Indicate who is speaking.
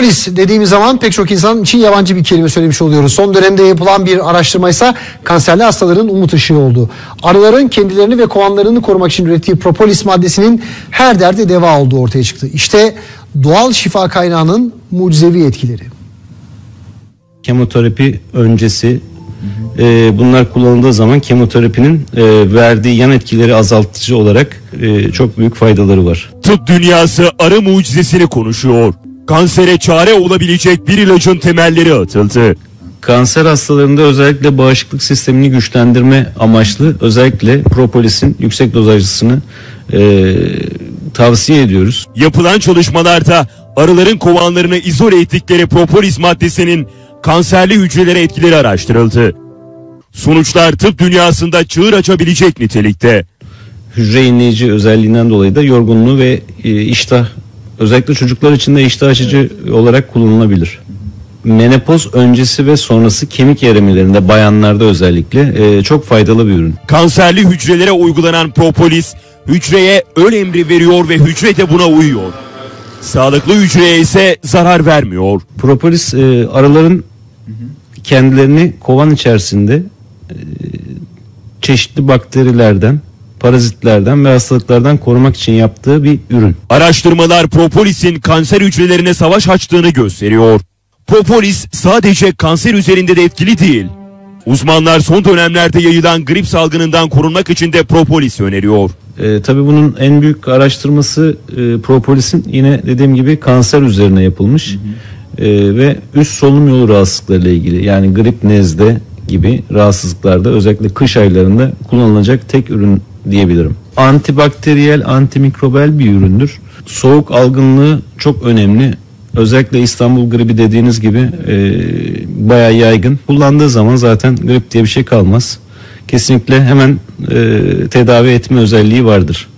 Speaker 1: Propolis dediğimiz zaman pek çok insan için yabancı bir kelime söylemiş oluyoruz. Son dönemde yapılan bir araştırma ise kanserli hastaların umut ışığı oldu. Arıların kendilerini ve kovanlarını korumak için ürettiği propolis maddesinin her derde deva olduğu ortaya çıktı. İşte doğal şifa kaynağının mucizevi etkileri.
Speaker 2: kemoterapi öncesi e, bunlar kullanıldığı zaman kemoterapinin e, verdiği yan etkileri azaltıcı olarak e, çok büyük faydaları var.
Speaker 3: Tıp dünyası arı mucizesini konuşuyor. Kansere çare olabilecek bir ilacın temelleri atıldı.
Speaker 2: Kanser hastalarında özellikle bağışıklık sistemini güçlendirme amaçlı özellikle propolisin yüksek dozajlısını e, tavsiye ediyoruz.
Speaker 3: Yapılan çalışmalarda arıların kovanlarını izole ettikleri propolis maddesinin kanserli hücrelere etkileri araştırıldı. Sonuçlar tıp dünyasında çığır açabilecek nitelikte.
Speaker 2: Hücre inleyici özelliğinden dolayı da yorgunluğu ve e, iştah özellikle çocuklar için de iştah açıcı olarak kullanılabilir. Menopoz öncesi ve sonrası kemik erimelerinde bayanlarda özellikle e, çok faydalı bir ürün.
Speaker 3: Kanserli hücrelere uygulanan propolis hücreye öl emri veriyor ve hücre de buna uyuyor. Sağlıklı hücreye ise zarar vermiyor.
Speaker 2: Propolis e, arıların kendilerini kovan içerisinde e, çeşitli bakterilerden, parazitlerden ve hastalıklardan korumak için yaptığı bir ürün.
Speaker 3: Araştırmalar propolisin kanser hücrelerine savaş açtığını gösteriyor. Propolis sadece kanser üzerinde de etkili değil. Uzmanlar son dönemlerde yayılan grip salgınından korunmak için de propolis öneriyor.
Speaker 2: E, tabii bunun en büyük araştırması e, propolisin yine dediğim gibi kanser üzerine yapılmış E, ve üst solunum yolu rahatsızlıklarıyla ilgili yani grip, nezle gibi rahatsızlıklarda özellikle kış aylarında kullanılacak tek ürün diyebilirim. Antibakteriyel, antimikrobel bir üründür. Soğuk algınlığı çok önemli. Özellikle İstanbul gribi dediğiniz gibi e, bayağı yaygın. Kullandığı zaman zaten grip diye bir şey kalmaz. Kesinlikle hemen e, tedavi etme özelliği vardır.